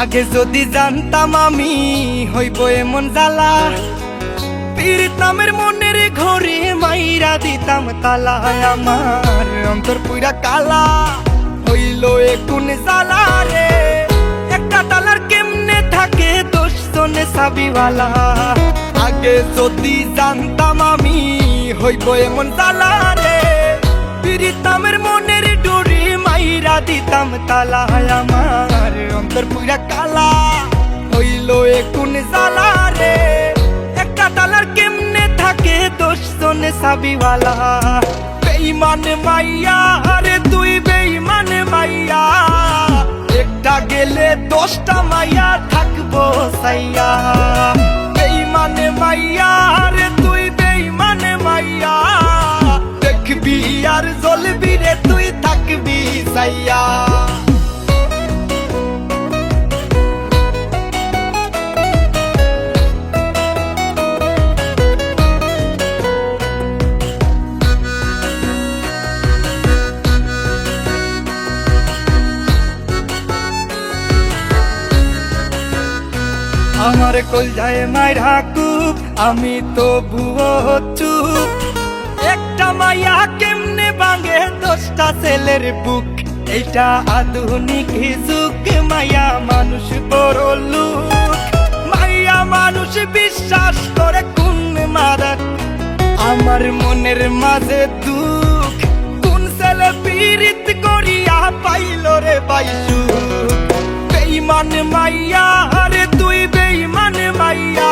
আগে যদি জানতাম আমি হইব এমন জ্বালা। পীড়িত নামের মনের ঘরে মাইরা দিতাম তালা আমার। অন্তর পুরা কালা হইল একুন জ্বালা রে। একটা তালার কেমনে থাকে দোষ জনে সাবিওয়ালা। আগে যদি জানতাম আমি হইব এমন জ্বালা রে। পীড়িত নামের মনের ডোরে দিতাম তালা আমার। অন্তর পুরা কালা হইল একুন জ্বালা রে। একটা তালার কেমনে থাকে দোষ জনে সাবিওয়ালা? বেইমান মাইয়া, আরে তুই বেইমান মাইয়া। একটা গেলে দশটা মাইয়া থাকব সাইয়া বেইমান মাইয়া, আরে তুই বেইমান মাইয়া। দেখবি আর জ্বলবি রে সাইয়া আমার কল যায় মাইরা কুপ আমি তো ভুয়ো চুপ একটা মাইয়া কেমনে ভাঙে দশটা ছেলের বুক? এইটা আধুনিক যুগ মাইয়া মানুষ বড় লুক। মাইয়া মানুষ বিশ্বাস করে কোন মারার আমার মনের মাঝে দুঃখ। কোন ছেলে পীড়িত করিয়া পাইল রে পাইলু বেইমান মাইয়া, আরে তুই বেইমান মাইয়া।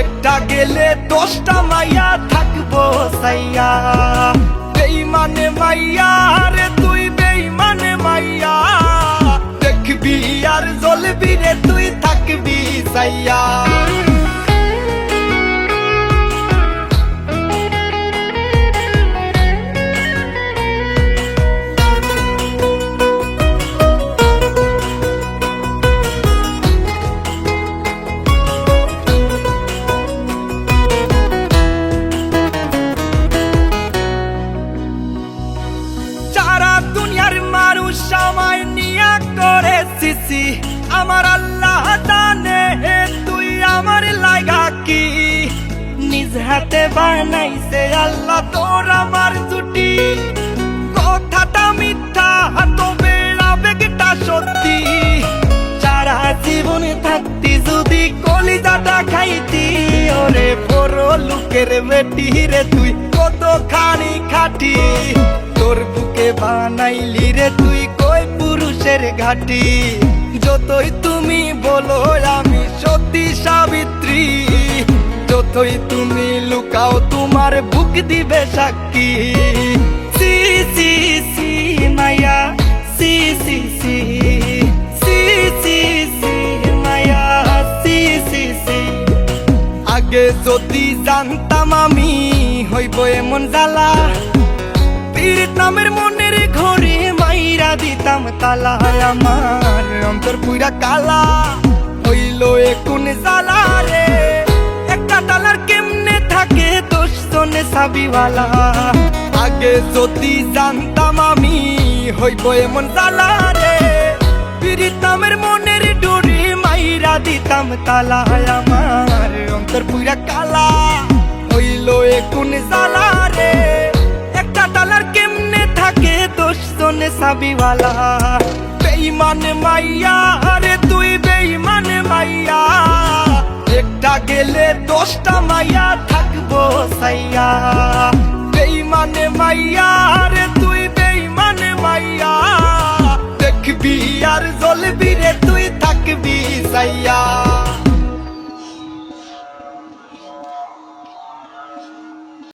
একটা গেলে দশটা মাইয়া থাকব সাইয়া। বেইমান মাইয়া, আরে আর জ্বলবি রে তুই থাকবি সাইয়া। সিসি আমার আল্লাহ জানে, তুই আমার লাগা কি? নিজ হাতে বানাইছে আল্লাহ তোর আমার জুটি। কথাটা মিথ্যা, তবে আবেগটা সত্যি। সারা জীবনে থাকতি, যদি কলিজাটা খাইতি, ওরে বড় লোকের বেটি রে তুই কত খানি খাটি। তোর বুকে বানাইলি রে তুই, কই পুরুষের ঘাটি? যতই তুমি বলো, আমি সত্যি সাবিত্রী। যতই তুমি লুকাও, তোমার বুক দিবে সাক্ষী। সি সি সি, মায়া। সি সি সি সি সি সি, মায়া। সি সি সি। আগে যদি জানতাম আমি হইব এমন জ্বালা। পীড়িত নামের মনের ঘরে মাইরা দিতাম তালা আমার অন্তর পুরা কালা। হইল একুন জ্বালা রে? একটা তালার কেমনে থাকে দোষ জনে সাবিওয়ালা। আগে যদি জানতাম আমি হইব এমন জ্বালা রে। পীড়িত নামের মনের ডোরে মাইরা দিতাম তালা আমার অন্তর পুরা কালা। হইল একুন জ্বালা সাবিওয়ালা বেইমান মাইয়া, আরে তুই বেইমান মাইয়া। একটা গেলে দশটা মাইয়া থাকব সাইয়া। বেইমান মাইয়া, আরে তুই বেইমান মাইয়া। দেখবি আর জ্বলবি রে, তুই থাকবি সাইয়া।